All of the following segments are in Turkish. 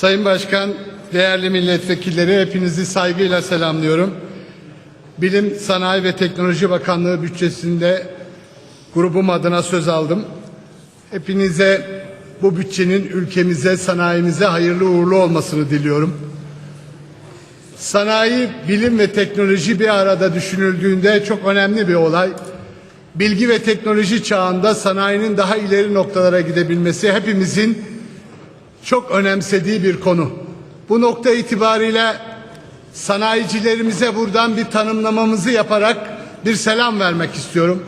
Sayın Başkan, değerli milletvekilleri hepinizi saygıyla selamlıyorum. Bilim, Sanayi ve Teknoloji Bakanlığı bütçesinde grubum adına söz aldım. Hepinize bu bütçenin ülkemize, sanayimize hayırlı uğurlu olmasını diliyorum. Sanayi, bilim ve teknoloji bir arada düşünüldüğünde çok önemli bir olay. Bilgi ve teknoloji çağında sanayinin daha ileri noktalara gidebilmesi hepimizin çok önemsediği bir konu. Bu nokta itibariyle sanayicilerimize buradan bir tanımlamamızı yaparak bir selam vermek istiyorum.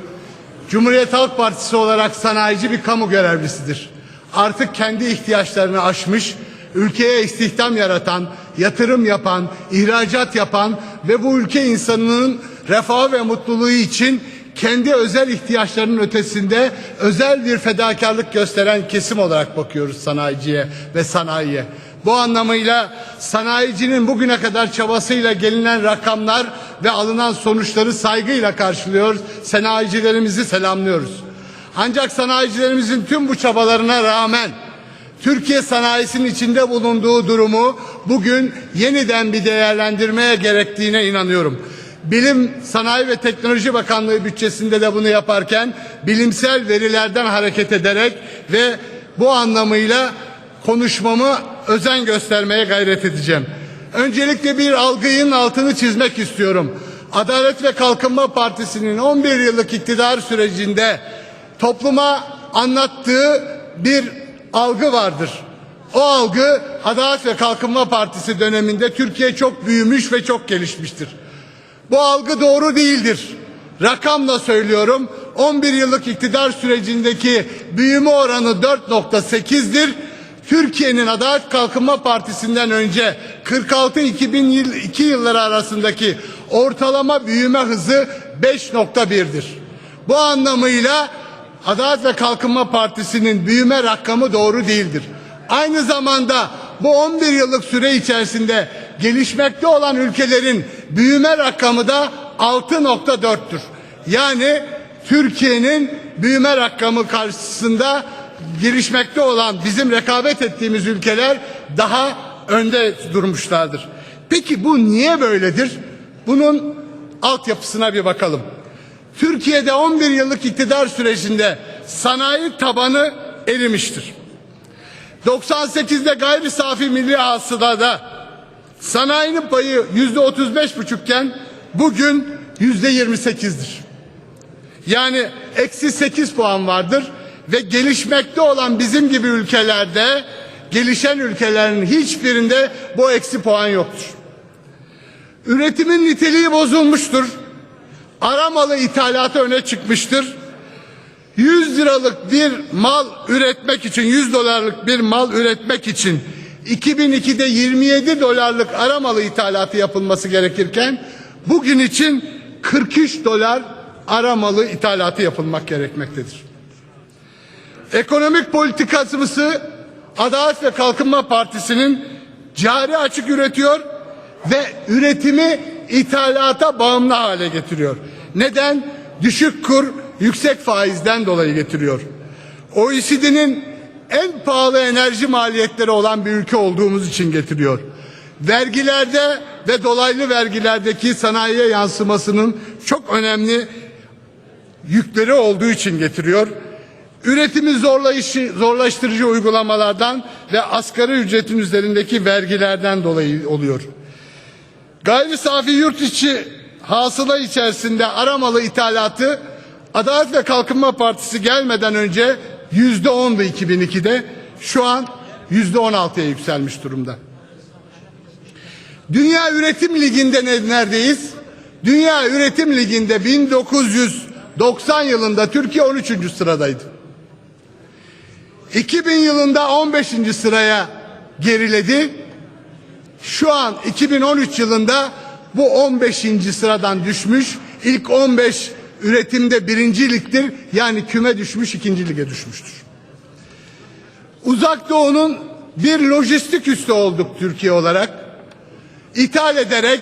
Cumhuriyet Halk Partisi olarak sanayici bir kamu görevlisidir. Artık kendi ihtiyaçlarını aşmış, ülkeye istihdam yaratan, yatırım yapan, ihracat yapan ve bu ülke insanının refah ve mutluluğu için kendi özel ihtiyaçlarının ötesinde özel bir fedakarlık gösteren kesim olarak bakıyoruz sanayiciye ve sanayiye. Bu anlamıyla sanayicinin bugüne kadar çabasıyla gelinen rakamlar ve alınan sonuçları saygıyla karşılıyoruz. Sanayicilerimizi selamlıyoruz. Ancak sanayicilerimizin tüm bu çabalarına rağmen Türkiye sanayisinin içinde bulunduğu durumu bugün yeniden bir değerlendirmeye gerektiğine inanıyorum. Bilim, Sanayi ve Teknoloji Bakanlığı bütçesinde de bunu yaparken bilimsel verilerden hareket ederek ve bu anlamıyla konuşmamı özen göstermeye gayret edeceğim. Öncelikle bir algının altını çizmek istiyorum. Adalet ve Kalkınma Partisi'nin 11 yıllık iktidar sürecinde topluma anlattığı bir algı vardır. O algı Adalet ve Kalkınma Partisi döneminde Türkiye çok büyümüş ve çok gelişmiştir. Bu algı doğru değildir. Rakamla söylüyorum. 11 yıllık iktidar sürecindeki büyüme oranı 4.8'dir. Türkiye'nin Adalet Kalkınma Partisi'nden önce 46-2002 yılları arasındaki ortalama büyüme hızı 5.1'dir. Bu anlamıyla Adalet ve Kalkınma Partisi'nin büyüme rakamı doğru değildir. Aynı zamanda bu 11 yıllık süre içerisinde gelişmekte olan ülkelerin büyüme rakamı da 6.4'tür. Yani Türkiye'nin büyüme rakamı karşısında gelişmekte olan bizim rekabet ettiğimiz ülkeler daha önde durmuşlardır. Peki bu niye böyledir? Bunun altyapısına bir bakalım. Türkiye'de 11 yıllık iktidar sürecinde sanayi tabanı erimiştir. 98'de gayri safi milli hasılada sanayinin payı yüzde 35 buçukken bugün yüzde 28'dir. Yani eksi 8 puan vardır ve gelişmekte olan bizim gibi ülkelerde gelişen ülkelerin hiçbirinde bu eksi puan yoktur. Üretimin niteliği bozulmuştur. Aramalı ithalatı öne çıkmıştır. 100 liralık bir mal üretmek için 100 dolarlık bir mal üretmek için 2002'de 27 dolarlık aramalı ithalatı yapılması gerekirken bugün için 43 dolar aramalı ithalatı yapılmak gerekmektedir. Ekonomik politikası Adalet ve Kalkınma Partisi'nin cari açık üretiyor ve üretimi ithalata bağımlı hale getiriyor. Neden? Düşük kur, yüksek faizden dolayı getiriyor. OECD'nin en pahalı enerji maliyetleri olan bir ülke olduğumuz için getiriyor. Vergilerde ve dolaylı vergilerdeki sanayiye yansımasının çok önemli yükleri olduğu için getiriyor. Üretimi zorlayışı, zorlaştırıcı uygulamalardan ve asgari ücretin üzerindeki vergilerden dolayı oluyor. Gayri safi yurt içi hasıla içerisinde aramalı ithalatı Adalet ve Kalkınma Partisi gelmeden önce yüzde ondu 2002'de şu an yüzde on altıya yükselmiş durumda. Dünya Üretim Ligi'nde ne- neredeyiz? Dünya Üretim Ligi'nde 1990 yılında Türkiye 13. sıradaydı. 2000 yılında 15. sıraya geriledi. Şu an 2013 yılında bu 15. sıradan düşmüş. İlk 15 üretimde birinciliktir. Yani küme düşmüş ikinci lige düşmüştür. Uzak Doğu'nun bir lojistik üssü olduk Türkiye olarak. İthal ederek,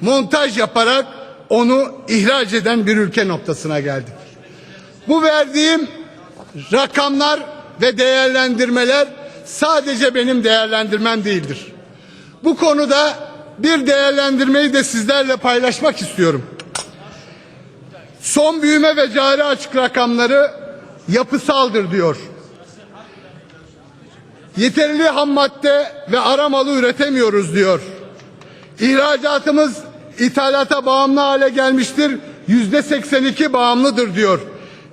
montaj yaparak onu ihraç eden bir ülke noktasına geldik. Bu verdiğim rakamlar ve değerlendirmeler sadece benim değerlendirmem değildir. Bu konuda bir değerlendirmeyi de sizlerle paylaşmak istiyorum. Son büyüme ve cari açık rakamları yapısaldır diyor. Yeterli ham madde ve ara malı üretemiyoruz diyor. İhracatımız ithalata bağımlı hale gelmiştir. Yüzde 82 bağımlıdır diyor.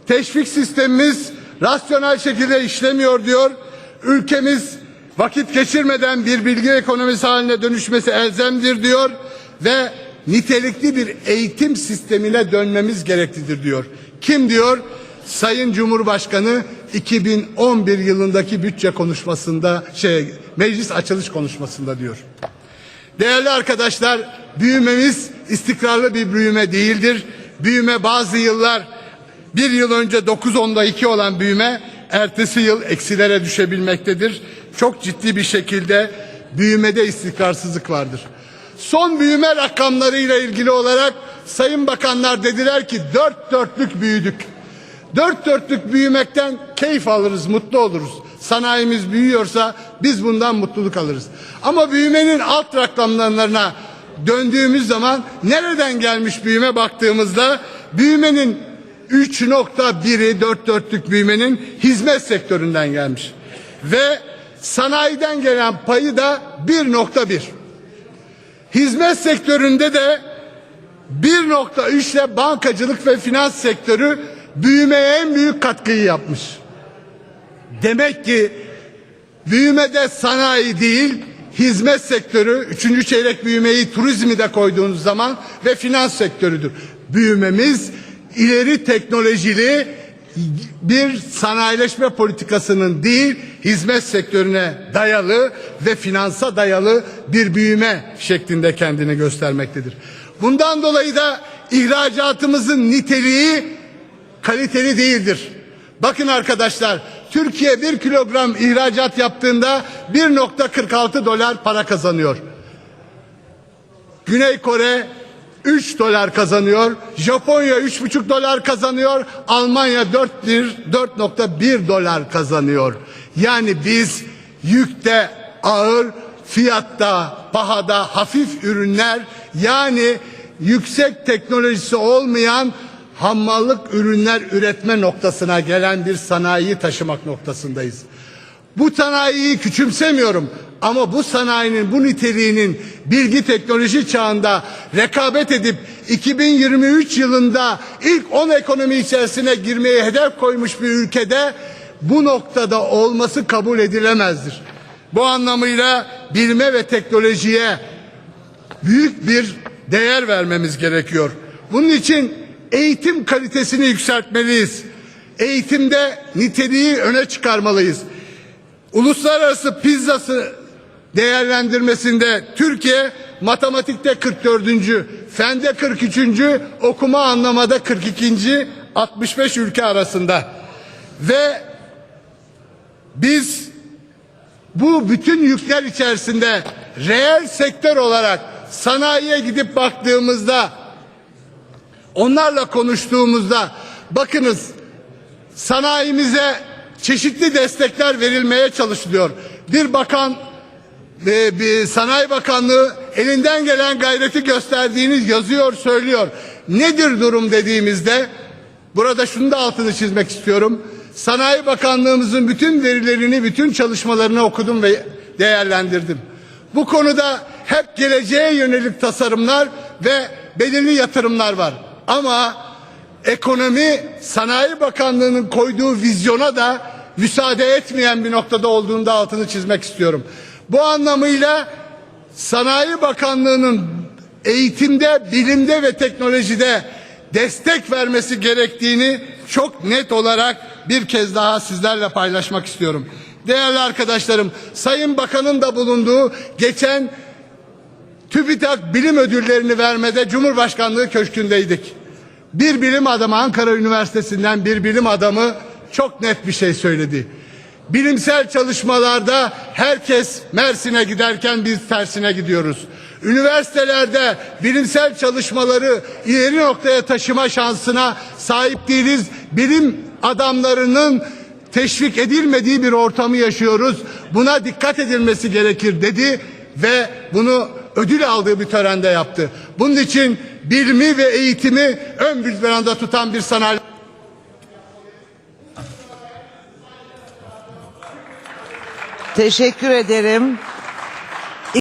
Teşvik sistemimiz rasyonel şekilde işlemiyor diyor. Ülkemiz vakit geçirmeden bir bilgi ekonomisi haline dönüşmesi elzemdir diyor ve nitelikli bir eğitim sistemine dönmemiz gereklidir diyor. Kim diyor? Sayın Cumhurbaşkanı 2011 yılındaki bütçe konuşmasında şey meclis açılış konuşmasında diyor. Değerli arkadaşlar, büyümemiz istikrarlı bir büyüme değildir. Büyüme bazı yıllar bir yıl önce 9 2 olan büyüme ertesi yıl eksilere düşebilmektedir. Çok ciddi bir şekilde büyümede istikrarsızlık vardır. Son büyüme rakamlarıyla ilgili olarak sayın bakanlar dediler ki dört dörtlük büyüdük. Dört dörtlük büyümekten keyif alırız, mutlu oluruz. Sanayimiz büyüyorsa biz bundan mutluluk alırız. Ama büyümenin alt rakamlarına döndüğümüz zaman nereden gelmiş büyüme baktığımızda büyümenin 3.1'i dört dörtlük büyümenin hizmet sektöründen gelmiş. Ve sanayiden gelen payı da 1.1. Hizmet sektöründe de 1.3 ile bankacılık ve finans sektörü büyümeye en büyük katkıyı yapmış. Demek ki büyümede sanayi değil, hizmet sektörü, üçüncü çeyrek büyümeyi turizmi de koyduğunuz zaman ve finans sektörüdür. Büyümemiz ileri teknolojili bir sanayileşme politikasının değil, hizmet sektörüne dayalı ve finansa dayalı bir büyüme şeklinde kendini göstermektedir. Bundan dolayı da ihracatımızın niteliği kaliteli değildir. Bakın arkadaşlar Türkiye bir kilogram ihracat yaptığında 1.46 dolar para kazanıyor. Güney Kore 3 dolar kazanıyor. Japonya 3,5 dolar kazanıyor. Almanya 4.1 dolar kazanıyor. Yani biz yükte ağır, fiyatta, pahada hafif ürünler yani yüksek teknolojisi olmayan hammallık ürünler üretme noktasına gelen bir sanayiyi taşımak noktasındayız. Bu sanayiyi küçümsemiyorum ama bu sanayinin bu niteliğinin bilgi teknoloji çağında rekabet edip 2023 yılında ilk 10 ekonomi içerisine girmeye hedef koymuş bir ülkede bu noktada olması kabul edilemezdir. Bu anlamıyla bilme ve teknolojiye büyük bir değer vermemiz gerekiyor. Bunun için eğitim kalitesini yükseltmeliyiz. Eğitimde niteliği öne çıkarmalıyız. Uluslararası pizzası değerlendirmesinde Türkiye matematikte 44. fende 43. okuma anlamada 42. 65 ülke arasında. Ve biz bu bütün yükler içerisinde reel sektör olarak sanayiye gidip baktığımızda onlarla konuştuğumuzda bakınız sanayimize çeşitli destekler verilmeye çalışılıyor. Bir bakan ve bir sanayi bakanlığı elinden gelen gayreti gösterdiğini yazıyor söylüyor. Nedir durum dediğimizde burada şunu da altını çizmek istiyorum. Sanayi Bakanlığımızın bütün verilerini, bütün çalışmalarını okudum ve değerlendirdim. Bu konuda hep geleceğe yönelik tasarımlar ve belirli yatırımlar var. Ama ekonomi Sanayi Bakanlığı'nın koyduğu vizyona da müsaade etmeyen bir noktada olduğunda altını çizmek istiyorum. Bu anlamıyla Sanayi Bakanlığı'nın eğitimde, bilimde ve teknolojide destek vermesi gerektiğini çok net olarak bir kez daha sizlerle paylaşmak istiyorum. Değerli arkadaşlarım, Sayın Bakan'ın da bulunduğu geçen TÜBİTAK bilim ödüllerini vermede Cumhurbaşkanlığı köşkündeydik. Bir bilim adamı Ankara Üniversitesi'nden bir bilim adamı çok net bir şey söyledi. Bilimsel çalışmalarda herkes Mersin'e giderken biz tersine gidiyoruz. Üniversitelerde bilimsel çalışmaları ileri noktaya taşıma şansına sahip değiliz. Bilim adamlarının teşvik edilmediği bir ortamı yaşıyoruz. Buna dikkat edilmesi gerekir dedi ve bunu ödül aldığı bir törende yaptı. Bunun için bilimi ve eğitimi ön planda tutan bir sanayi Teşekkür ederim.